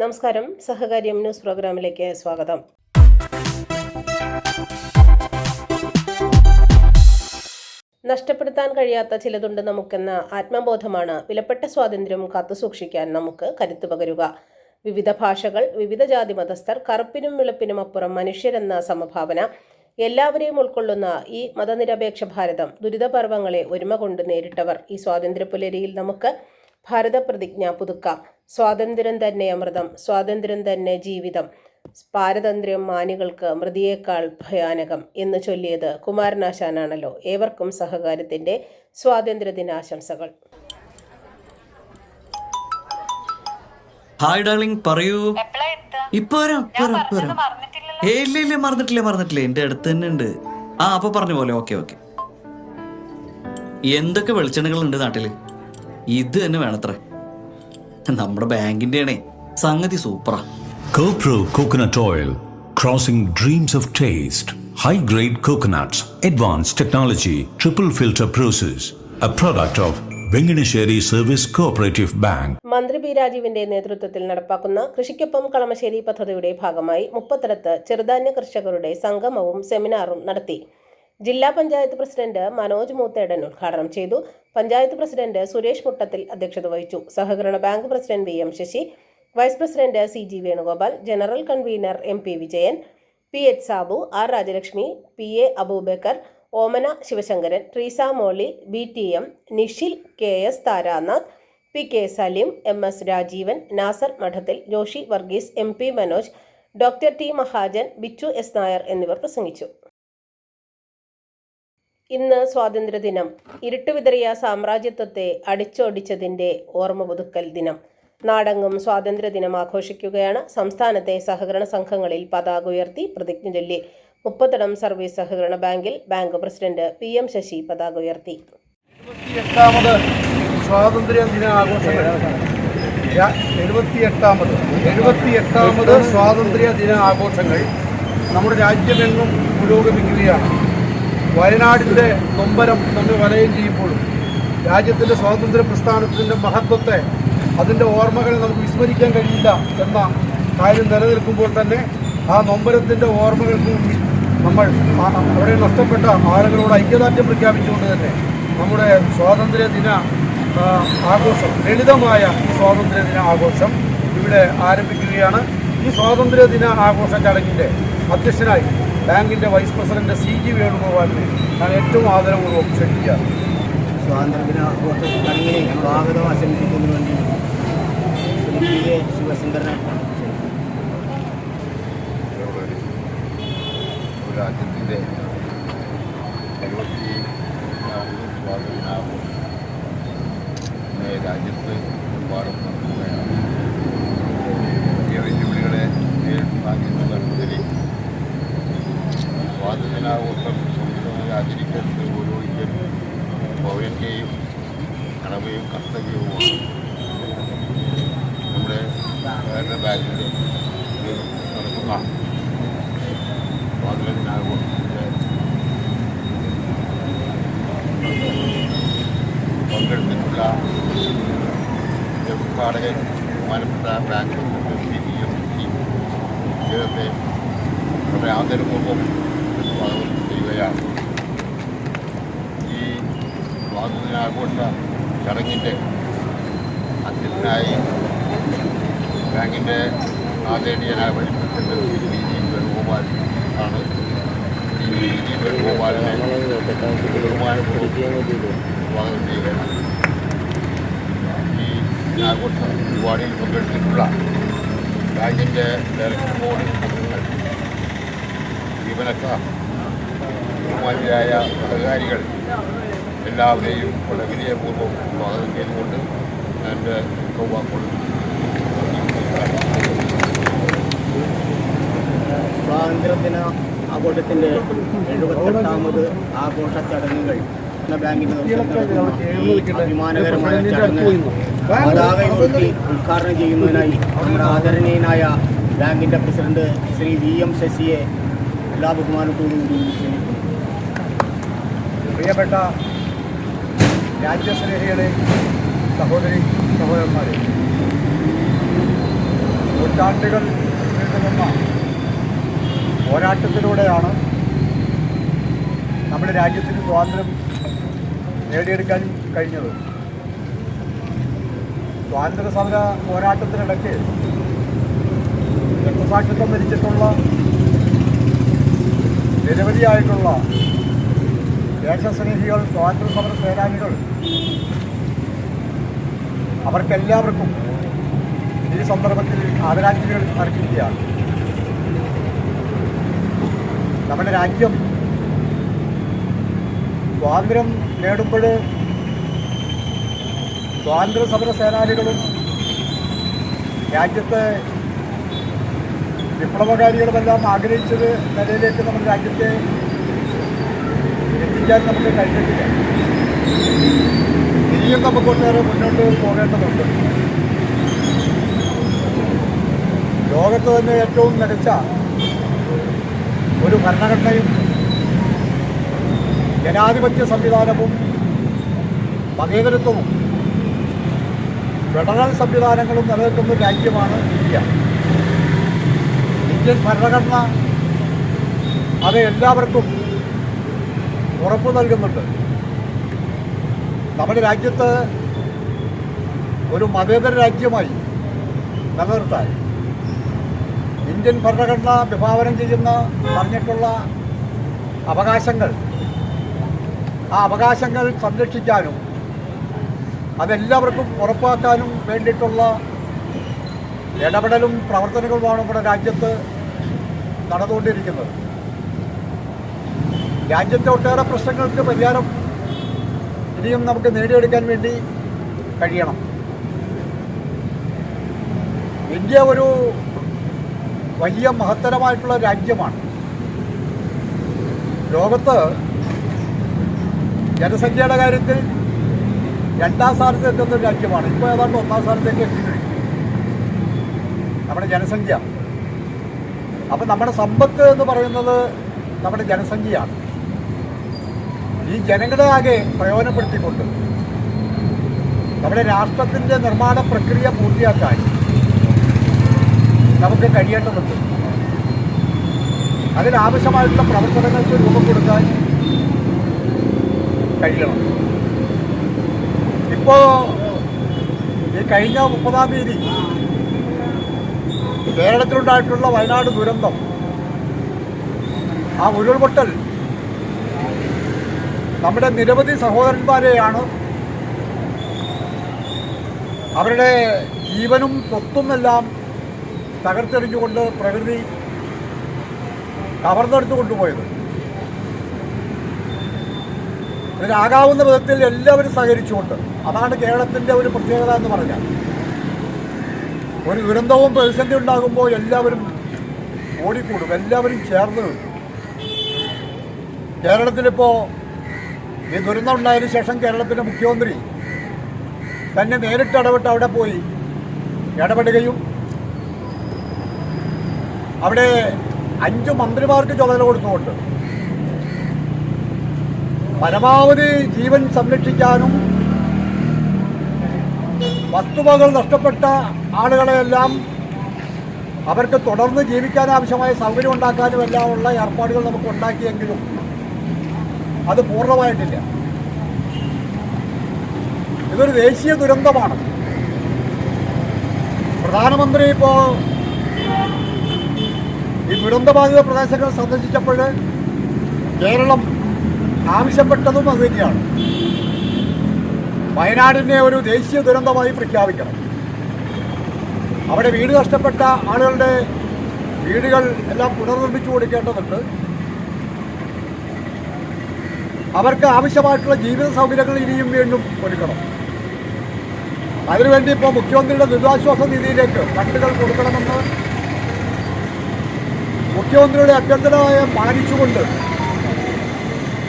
നമസ്കാരം. സഹകാര്യം ന്യൂസ് പ്രോഗ്രാമിലേക്ക് സ്വാഗതം. നഷ്ടപ്പെടുത്താൻ കഴിയാത്ത ചിലതുണ്ട് നമുക്കെന്ന ആത്മബോധമാണ് വിലപ്പെട്ട സ്വാതന്ത്ര്യം കാത്തുസൂക്ഷിക്കാൻ നമുക്ക് കരുത്തു പകരുക. വിവിധ ഭാഷകൾ വിവിധ ജാതി മതസ്ഥർ കറുപ്പിനും വെളുപ്പിനും അപ്പുറം മനുഷ്യരെന്ന സമഭാവന. എല്ലാവരെയും ഉൾക്കൊള്ളുന്ന ഈ മതനിരപേക്ഷ ഭാരതം ദുരിതപർവങ്ങളെ ഒരുമ കൊണ്ട് നേരിട്ടവർ ഈ സ്വാതന്ത്ര്യ പുലരിയിൽ നമുക്ക് ഭാരത പ്രതിജ്ഞ പുതുക്കാം. സ്വാതന്ത്ര്യം തന്നെ അമൃതം സ്വാതന്ത്ര്യം തന്നെ ജീവിതം. പാരതന്ത്ര്യം മാനികൾക്ക് മൃതിയേക്കാൾ ഭയാനകം എന്ന് ചൊല്ലിയത് കുമാരനാശാനാണല്ലോ ഏവർക്കും സഹകാരത്തിന്റെ സ്വാതന്ത്ര്യ ദിനാശംസകൾ ഹായ് ഡാർലിംഗ് പറയൂ? ഇപ്പൊ ഏയ് ഇല്ല ഇല്ല മറന്നിട്ടില്ല മറന്നിട്ടില്ല. എന്റെ അടുത്ത് തന്നെ ഉണ്ട്. ആ അപ്പൊ പറഞ്ഞ പോലെ ഓക്കെ ഓക്കെ. എന്തൊക്കെ വെളിച്ചെണ്ണകൾ ഉണ്ട് നാട്ടിൽ? ഇത് തന്നെ വേണത്രേ നമ്മുടെ ബാങ്കിന്റെ ആണേ സംഗതി സൂപ്പറാ Coconut Oil, crossing dreams of taste. High grade coconuts, advanced technology, triple filter process. A product of Venganesheri Service Cooperative Bank. മന്ത്രി പി രാജീവിന്റെ നേതൃത്വത്തിൽ നടപ്പാക്കുന്ന കൃഷിക്കൊപ്പം കളമശ്ശേരി പദ്ധതിയുടെ ഭാഗമായി മുപ്പത്തിടത്ത് ചെറുധാന്യ കർഷകരുടെ സംഗമവും സെമിനാറും നടത്തി ജില്ലാ പഞ്ചായത്ത് പ്രസിഡന്റ് മനോജ് മൂത്തേടൻ ഉദ്ഘാടനം ചെയ്തു. പഞ്ചായത്ത് പ്രസിഡന്റ് സുരേഷ് മുട്ടത്തിൽ അധ്യക്ഷത വഹിച്ചു. സഹകരണ bank president V M Sasi vice president C G Venugopal general convener M P Vijayan P H Sabu R Rajalakshmi P A Aboobacker Omana Sivasankaran Treesa Molly B T M Nishil K S Taranath P K Saleem M S Rajeevan Nasar Madathil Joshi Varghese M P Manoj doctor T Mahajan Bichu S Nair എന്നിവർ പ്രസംഗിച്ചു. ഇന്ന് സ്വാതന്ത്ര്യദിനം. ഇരുട്ടുവിതറിയ സാമ്രാജ്യത്വത്തെ അടിച്ചോടിച്ചതിന്റെ ഓർമ്മ പുതുക്കൽ ദിനം. നാടങ്ങും സ്വാതന്ത്ര്യദിനം ആഘോഷിക്കുകയാണ്. സംസ്ഥാനത്തെ സഹകരണ സംഘങ്ങളിൽ പതാക ഉയർത്തി പ്രതിജ്ഞ ചൊല്ലി മുപ്പത്തടം സർവീസ് സഹകരണ ബാങ്കിൽ bank president P M Sasi പതാക ഉയർത്തി. സ്വാതന്ത്ര്യ ദിന ആഘോഷങ്ങൾ. ര- എഴുപത്തിയെട്ടാമത് നമ്മുടെ രാജ്യമെങ്ങും പുരോഗമിക്കുകയാണ്. വയനാടിന്റെ നൊമ്പരം നമ്മൾ വലയം ചെയ്യുമ്പോഴും രാജ്യത്തിന്റെ സ്വാതന്ത്ര്യ പ്രസ്ഥാനത്തിന്റെ മഹത്വത്തെ അതിന്റെ ഓർമ്മകളെ നമുക്ക് വിസ്മരിക്കാൻ കഴിയില്ല എന്ന കാര്യം നിലനിൽക്കുമ്പോൾ തന്നെ ആ നൊമ്പരത്തിന്റെ ഓർമ്മകൾക്ക് നമ്മൾ അവിടെ നഷ്ടപ്പെട്ട ആളുകളോട് ഐക്യദാർഢ്യം പ്രഖ്യാപിച്ചുകൊണ്ട് തന്നെ നമ്മുടെ സ്വാതന്ത്ര്യ ദിന ആഘോഷം ലളിതമായ ഈ സ്വാതന്ത്ര്യ ദിന ആഘോഷം ഇവിടെ ആരംഭിക്കുകയാണ്. ഈ സ്വാതന്ത്ര്യ ദിന ആഘോഷ ചടങ്ങിന്റെ അധ്യക്ഷനായി ബാങ്കിന്റെ വൈസ് പ്രസിഡന്റ് സി ജി വേണുഗോപാലിനെ ഞാൻ ഏറ്റവും ആദരപൂർവം ക്ഷണിക്കുകയാണ് സ്വാതന്ത്ര്യദിനാഘോഷ ചടങ്ങിനെ സ്വാഗതം ആശംസിക്കുന്നതിന് വേണ്ടി ശ്രീ രാജ്യത്തിന്റെ എഴുപത്തി രാജ്യത്ത് ഒരുപാട് സ്വാതന്ത്ര്യനാഘോഷം സ്വന്തമായി ആചരിക്കുന്നത് ഓരോരുത്തരും പൗരന്റെയും കടമയും കർത്തവ്യവുമാണ് നമ്മുടെ വേറെ ബാങ്കിൽ നടക്കുന്ന സ്വാതന്ത്ര്യദിനാഘോഷത്തിന്റെ പങ്കെടുത്തിട്ടുള്ള ഉദ്ഘാടകൻ ബഹുമാനപ്പെട്ട bank president P M C അദ്ദേഹത്തെ വളരെ ആദരപൂർവം സ്വാഗതം ഈ സ്വാതന്ത്ര്യാഘോഷ ചടങ്ങിന്റെ അധ്യക്ഷനായി ബാങ്കിന്റെ ആദരണീയനായ പ്രസിഡന്റ് വി. ജി വേണുഗോപാൽ ആണ്. ഈ വി. ജി വേണുഗോപാലിനെ ബഹുമാനപൂർവം സ്വാഗതം ചെയ്യുകയാണ്. ഈ ആഘോഷ പരിപാടിയിൽ പങ്കെടുത്തിട്ടുള്ള ബാങ്കിന്റെ ഡയറക്ടർ ബോർഡ് ജീവനക്കാർ ബഹുമാനിയായ സഹകാരികൾ എല്ലാവരെയും വളരെ വിനയപൂർവം സ്വാഗതം ചെയ്തുകൊണ്ട് എന്റെ സൗവാക്കുള്ളൂ സ്വാതന്ത്ര്യദിന ആഘോഷത്തിന്റെ എഴുപത്തെട്ടാമത് ആഘോഷ ചടങ്ങുകൾ അഭിമാനകരമായ ചടങ്ങ് ഉദ്ഘാടനം ചെയ്യുന്നതിനായി നമ്മുടെ ആദരണീയനായ ബാങ്കിന്റെ പ്രസിഡന്റ് ശ്രീ വി എം ശശിയെ എല്ലാ ബഹുമാനത്തോടും കൂടി ക്ഷണിക്കുന്നു പ്രിയപ്പെട്ട രാജ്യസ്നേഹികളെ സഹോദരി സഹോദരന്മാരെ നൂറ്റാണ്ടുകൾ നീണ്ടുനിന്ന പോരാട്ടത്തിലൂടെയാണ് നമ്മുടെ രാജ്യത്തിന് സ്വാതന്ത്ര്യം നേടിയെടുക്കാൻ കഴിഞ്ഞത്. സ്വാതന്ത്ര്യ സമര പോരാട്ടത്തിനിടയ്ക്ക് രക്തസാക്ഷിത്വം ധരിച്ചിട്ടുള്ള നിരവധിയായിട്ടുള്ള ദേശസ്നേഹികൾ സ്വാതന്ത്ര്യ സമര സേനാനികൾ. അവർക്കെല്ലാവർക്കും ഈ സന്ദർഭത്തിൽ ആദരാഞ്ജലികൾ അർപ്പിക്കുകയാണ്. നമ്മുടെ രാജ്യം സ്വാതന്ത്ര്യം നേടുമ്പോൾ സ്വാതന്ത്ര്യ സമര സേനാനികളും രാജ്യത്തെ വിപ്ലവകാരികളുമെല്ലാം ആഗ്രഹിച്ചത് നിലയിലേക്ക് നമ്മുടെ രാജ്യത്തെ എത്തിക്കാൻ നമുക്ക് കഴിഞ്ഞിട്ടില്ല. ഇനിയും നമുക്ക് ഒട്ടേറെ മുന്നോട്ട് പോകേണ്ടതുണ്ട്. ലോകത്ത് തന്നെ ഏറ്റവും മികച്ച ഒരു ഭരണഘടനയും ജനാധിപത്യ സംവിധാനവും മതേതരത്വവും ഫെഡറൽ സംവിധാനങ്ങളും നിലനിൽക്കുന്ന രാജ്യമാണ് ഇന്ത്യ. ഇന്ത്യൻ ഭരണഘടന അത് എല്ലാവർക്കും ഉറപ്പു നൽകുന്നുണ്ട്. നമ്മുടെ രാജ്യത്ത് ഒരു മതേതര രാജ്യമായി നിലനിർത്താൻ ഇന്ത്യൻ ഭരണഘടന വിഭാവനം ചെയ്യുന്ന പറഞ്ഞിട്ടുള്ള അവകാശങ്ങൾ ആ അവകാശങ്ങൾ സംരക്ഷിക്കാനും അതെല്ലാവർക്കും ഉറപ്പാക്കാനും വേണ്ടിയിട്ടുള്ള ഇടപെടലും പ്രവർത്തനങ്ങളുമാണ് നമ്മുടെ രാജ്യത്ത് നടന്നുകൊണ്ടിരിക്കുന്നത്. രാജ്യത്തെ ഒട്ടേറെ പ്രശ്നങ്ങൾക്ക് പരിഹാരം ഇനിയും നമുക്ക് നേടിയെടുക്കാൻ വേണ്ടി കഴിയണം. ഇന്ത്യ ഒരു വലിയ മഹത്തരമായിട്ടുള്ള രാജ്യമാണ്. ലോകത്ത് ജനസംഖ്യയുടെ കാര്യത്തിൽ രണ്ടാം സ്ഥാനത്ത് എത്തുന്ന ഒരു രാജ്യമാണ്. ഇപ്പോൾ ഏതാണ്ട് ഒന്നാം സ്ഥാനത്തേക്ക് എത്തിക്കഴിഞ്ഞു നമ്മുടെ ജനസംഖ്യ. അപ്പം നമ്മുടെ സമ്പത്ത് എന്ന് പറയുന്നത് നമ്മുടെ ജനസംഖ്യയാണ്. ഈ ജനങ്ങളെ ആകെ പ്രയോജനപ്പെടുത്തിക്കൊണ്ട് നമ്മുടെ രാഷ്ട്രത്തിന്റെ നിർമ്മാണ പ്രക്രിയ പൂർത്തിയാക്കാൻ നമുക്ക് കഴിയേണ്ടതുണ്ട്. അതിനാവശ്യമായിട്ടുള്ള പ്രവർത്തനങ്ങൾക്ക് രൂപം കൊടുക്കാൻ കഴിയണം. ഇപ്പോ ഈ കഴിഞ്ഞ മുപ്പതാം തീയതി കേരളത്തിലുണ്ടായിട്ടുള്ള വയനാട് ദുരന്തം ആ ഉരുൾപൊട്ടൽ നമ്മുടെ നിരവധി സഹോദരന്മാരെയാണ് അവരുടെ ജീവനും സ്വത്തുമെല്ലാം തകർത്തെറിഞ്ഞുകൊണ്ട് പ്രകൃതി കവർന്നെടുത്തു കൊണ്ടുപോയത്. ഇതിനാകാവുന്ന വിധത്തിൽ എല്ലാവരും സഹകരിച്ചുകൊണ്ട് അതാണ് കേരളത്തിന്റെ ഒരു പ്രത്യേകത എന്ന് പറഞ്ഞാൽ. ഒരു ദുരന്തവും പ്രതിസന്ധി ഉണ്ടാകുമ്പോൾ എല്ലാവരും ഓടിക്കൂടും എല്ലാവരും ചേർന്ന് കേരളത്തിലിപ്പോൾ ഈ ദുരന്തം ഉണ്ടായതിനു ശേഷം കേരളത്തിന്റെ മുഖ്യമന്ത്രി തന്നെ നേരിട്ട് ഇടപെട്ട് അവിടെ പോയി ഇടപെടുകയും അവിടെ അഞ്ച് മന്ത്രിമാർക്ക് ചുമതല കൊടുത്തുകൊണ്ട് പരമാവധി ജീവൻ സംരക്ഷിക്കാനും വസ്തുവകൾ നഷ്ടപ്പെട്ട ആളുകളെയെല്ലാം അവർക്ക് തുടർന്ന് ജീവിക്കാൻ ആവശ്യമായ സൗകര്യം ഉണ്ടാക്കാനും എല്ലാം ഉള്ള ഏർപ്പാടുകൾ നമുക്ക് ഉണ്ടാക്കിയെങ്കിലും അത് പൂർണമായിട്ടില്ല. ഇതൊരു ദേശീയ ദുരന്തമാണ്. പ്രധാനമന്ത്രി ഇപ്പോൾ ഈ ദുരന്തബാധിത പ്രദേശങ്ങൾ സന്ദർശിച്ചപ്പോൾ കേരളം ആവശ്യപ്പെട്ടതും അത് തന്നെയാണ്. വയനാടിനെ ഒരു ദേശീയ ദുരന്തമായി പ്രഖ്യാപിക്കണം. അവിടെ വീട് നഷ്ടപ്പെട്ട ആളുകളുടെ വീടുകൾ എല്ലാം പുനർനിർമ്മിച്ചു കൊടുക്കേണ്ടതുണ്ട്. അവർക്ക് ആവശ്യമായിട്ടുള്ള ജീവിത സൗകര്യങ്ങൾ ഇനിയും വീണ്ടും ഒരുക്കണം. അതിനുവേണ്ടി ഇപ്പോൾ മുഖ്യമന്ത്രിയുടെ ദുരിതാശ്വാസ നിധിയിലേക്ക് ഫണ്ടുകൾ കൊടുക്കണമെന്ന് മുഖ്യമന്ത്രിയുടെ അഭ്യർത്ഥനയെ മാനിച്ചുകൊണ്ട്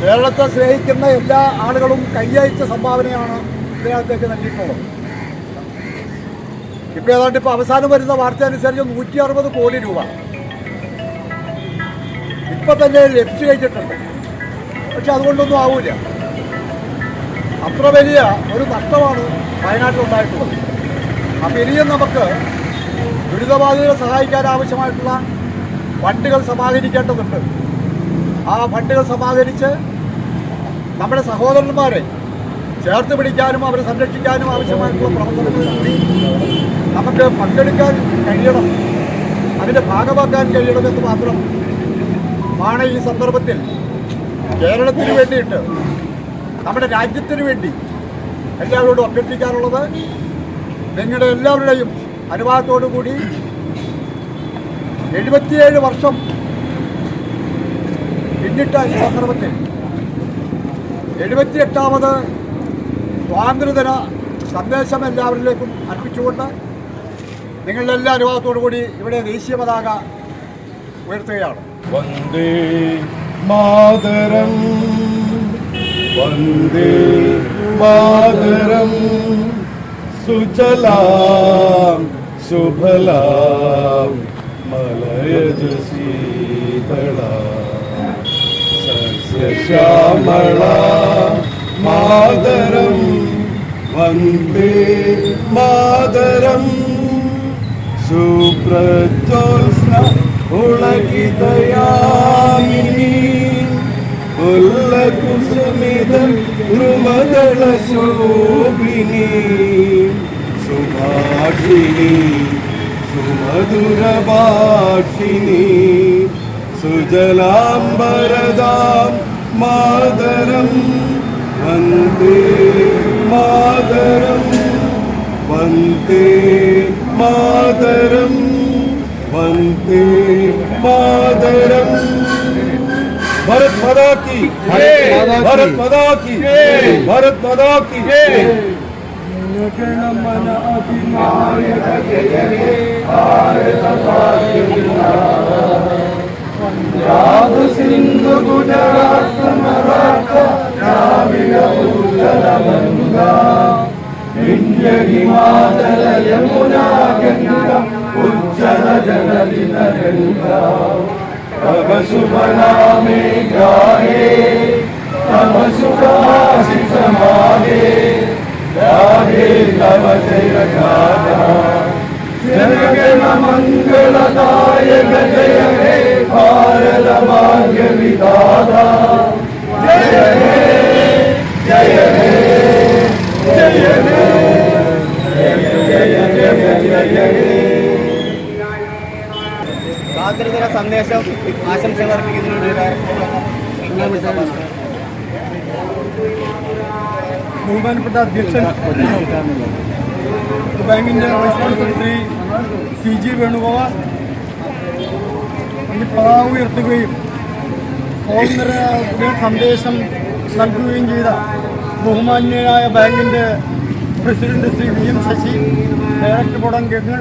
കേരളത്തെ സ്നേഹിക്കുന്ന എല്ലാ ആളുകളും കൈയയച്ച സംഭാവനയാണ് ഇതിനകത്തേക്ക് നൽകിയിട്ടുള്ളത്. ഇപ്പോൾ ഏതാണ്ട് ഇപ്പോൾ അവസാനം വരുന്ന വാർത്ത അനുസരിച്ച് നൂറ്റി അറുപത് കോടി രൂപ. ഇപ്പൊ തന്നെ ലഭിച്ചു കഴിഞ്ഞിട്ടുണ്ട്. പക്ഷെ അതുകൊണ്ടൊന്നും ആവില്ല. അത്ര വലിയ ഒരു നഷ്ടമാണ് വയനാട്ടിൽ ഉണ്ടായിട്ടുള്ളത് അപ്പം ഇനിയും നമുക്ക് ദുരിതബാധിതരെ സഹായിക്കാൻ ആവശ്യമായിട്ടുള്ള ഫണ്ടുകൾ സമാഹരിക്കേണ്ടതുണ്ട്. ആ ഫണ്ടുകൾ സമാഹരിച്ച് നമ്മുടെ സഹോദരന്മാരെ ചേർത്ത് പിടിക്കാനും അവരെ സംരക്ഷിക്കാനും ആവശ്യമായിട്ടുള്ള പ്രവർത്തനങ്ങൾ നമുക്ക് പങ്കെടുക്കാൻ കഴിയണം. അതിന്റെ ഭാഗമാക്കാൻ കഴിയണമെന്ന് മാത്രം ആണ് ഈ സന്ദർഭത്തിൽ കേരളത്തിന് വേണ്ടിയിട്ട് നമ്മുടെ രാജ്യത്തിന് വേണ്ടി എല്ലാവരോടും അഭ്യർത്ഥിക്കാനുള്ളത് നിങ്ങളുടെ എല്ലാവരുടെയും അനുവാദത്തോടു കൂടി എഴുപത്തിയേഴ് വർഷം പിന്നിട്ട ഈ സന്ദർഭത്തിൽ എഴുപത്തിയെട്ടാമത് സ്വാതന്ത്ര്യദിന സന്ദേശം എല്ലാവരിലേക്കും അർപ്പിച്ചുകൊണ്ട് നിങ്ങളുടെ എല്ലാ അനുവാദത്തോടു കൂടി ഇവിടെ ദേശീയ പതാക ഉയർത്തുകയാണ്. വന്ദേ മാതരം. വന്ദേ മാതരം. സുജലാം ശുഭലാം. മലയജ ശീതള സസ്യശ്യാമള മാതരം. വന്ദേ മാതരം. സുപ്രജോത്സ്ന ഉളകിതയാമിനി ഉല്ലകുസുമിത ധ്രുമദള ശോഭിനി സുഭാഷിണി സുമധുരഭാഷിണി സുജലാംബരദാം മാതരം വന്ദേ മാതരം വന്ദേ മാതരം വന്ദേ മാതരം भारत माता की भारत माता की भारत माता की गणमन अधिनायक जय हे भारत पंजाब सिंधु गुजरात मराठा द्राविड उत्कल गंगा विंध्य हिमाचल यमुना गंगा उज्जल जलधि तरंगा तव सुमनामे गाहे तव सुखासि समाहे गाहे तव जयगाथा जनगण मङ्गलदायक जय हे भारत भाग्य विदाता जय हे जय हे जय हे। जय जय जय जय जय కాకరిగర సందేశం ആശംസകൾ ബഹുമാനപ്പെട്ട അധ്യക്ഷൻ. ബാങ്കിന്റെ vice president Shri C G Venugopal. ഈ പതാക ഉയർത്തുകയും സ്വാതന്ത്ര്യ സന്ദേശം നൽകുകയും ചെയ്ത ബഹുമാന്യനായ ബാങ്കിന്റെ president Shri V M Sasi director board അംഗങ്ങൾ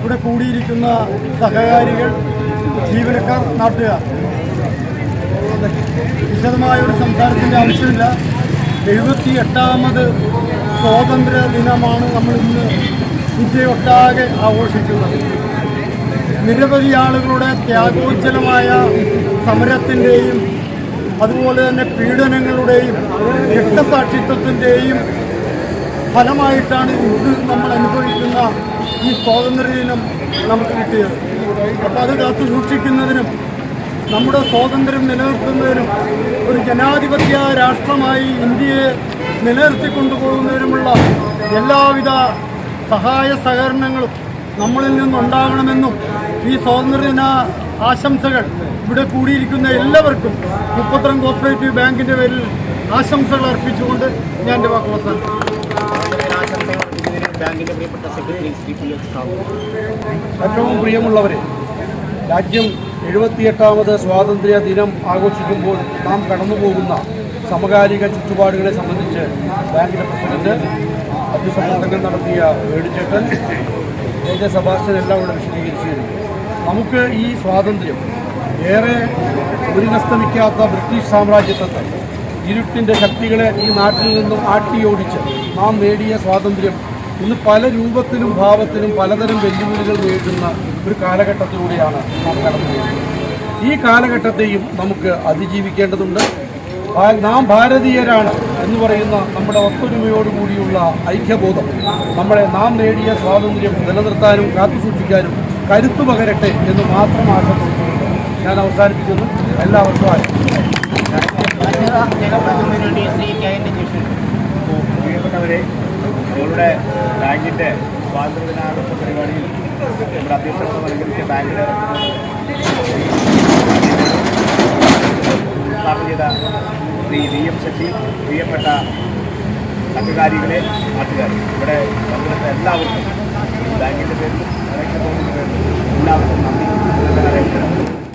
ഇവിടെ കൂടിയിരിക്കുന്ന സഹകാരികൾ ജീവനക്കാർ നാട്ടുകാർ. വിശദമായ ഒരു സംസാരത്തിന്റെ ആവശ്യമില്ല. എഴുപത്തി എട്ടാമത് സ്വാതന്ത്ര്യ ദിനമാണ് നമ്മൾ ഇന്ന് ഇന്ത്യയൊട്ടാകെ ആഘോഷിക്കുന്നത്. നിരവധി ആളുകളുടെ ത്യാഗോജ്ജലമായ സമരത്തിന്റെയും അതുപോലെ തന്നെ പീഡനങ്ങളുടെയും രക്തസാക്ഷിത്വത്തിന്റെയും ഫലമായിട്ടാണ് ഇന്ന് നമ്മൾ അനുഭവിക്കുന്ന ഈ സ്വാതന്ത്ര്യദിനം നമുക്ക് കിട്ടിയത്. അപ്പോൾ അത് കാത്തു സൂക്ഷിക്കുന്നതിനും നമ്മുടെ സ്വാതന്ത്ര്യം നിലനിർത്തുന്നതിനും ഒരു ജനാധിപത്യ രാഷ്ട്രമായി ഇന്ത്യയെ നിലനിർത്തിക്കൊണ്ടുപോകുന്നതിനുമുള്ള എല്ലാവിധ സഹായ സഹകരണങ്ങളും നമ്മളിൽ നിന്നുണ്ടാകണമെന്നും ഈ സ്വാതന്ത്ര്യദിന ആശംസകൾ ഇവിടെ കൂടിയിരിക്കുന്ന എല്ലാവർക്കും മുപ്പത്തരം കോപ്പറേറ്റീവ് ബാങ്കിന്റെ പേരിൽ ആശംസകൾ അർപ്പിച്ചുകൊണ്ട് ഞാൻ എന്റെ വാക്കുകൾ പ്രിയപ്പെട്ട സെക്രട്ടറി സാബു. ഏറ്റവും പ്രിയമുള്ളവരെ രാജ്യം എഴുപത്തിയെട്ടാമത് സ്വാതന്ത്ര്യ ദിനം ആഘോഷിക്കുമ്പോൾ നാം കടന്നുപോകുന്ന സമകാലിക ചുറ്റുപാടുകളെ സംബന്ധിച്ച് ബാങ്കിന്റെ പ്രസിഡന്റ് അഭിസംബോധന നടത്തിയ വേടിച്ചേട്ടൻ ഏജ സഭാഷൻ എല്ലാം ഇവിടെ വിശദീകരിച്ചിരുന്നു. നമുക്ക് ഈ സ്വാതന്ത്ര്യം ഏറെ ഒരിനസ്തമിക്കാത്ത ബ്രിട്ടീഷ് സാമ്രാജ്യത്വത്തെ ഇരുട്ടിന്റെ ശക്തികളെ ഈ നാട്ടിൽ നിന്നും ആട്ടിയോടിച്ച് നാം നേടിയ സ്വാതന്ത്ര്യം ഇന്ന് പല രൂപത്തിലും ഭാവത്തിലും പലതരം വെല്ലുവിളികൾ നേരിടുന്ന ഒരു കാലഘട്ടത്തിലൂടെയാണ് നാം കടന്നുപോകുന്നത് ഈ കാലഘട്ടത്തെയും നമുക്ക് അതിജീവിക്കേണ്ടതുണ്ട്. നാം ഭാരതീയരാണ് എന്ന് പറയുന്ന നമ്മുടെ ഒത്തൊരുമയോടുകൂടിയുള്ള ഐക്യബോധം നമ്മളെ നാം നേടിയ സ്വാതന്ത്ര്യം നിലനിർത്താനും കാത്തുസൂക്ഷിക്കാനും കരുത്തു പകരട്ടെ എന്ന് മാത്രം ആശംസിക്കുന്നുണ്ട് ഞാൻ അവസാനിപ്പിക്കുന്നു. എല്ലാവർക്കും ആശംസിക്കുന്നു പ്രിയപ്പെട്ടവരെ നമ്മളുടെ ബാങ്കിന്റെ സ്വാതന്ത്ര്യദിനാഘോഷ പരിപാടിയിൽ നമ്മുടെ അധ്യക്ഷത നൽകിയ ബാങ്കിന് ഉദ്ഘാടനം ചെയ്ത പ്രിയപ്പെട്ട സംഘകാരികളെ നാട്ടുകാർ ഇവിടെ പങ്കെടുത്ത എല്ലാവർക്കും ബാങ്കിന്റെ പേരിലും ഡയറക്ടർ ബോർഡിന്റെ എല്ലാവർക്കും നന്ദി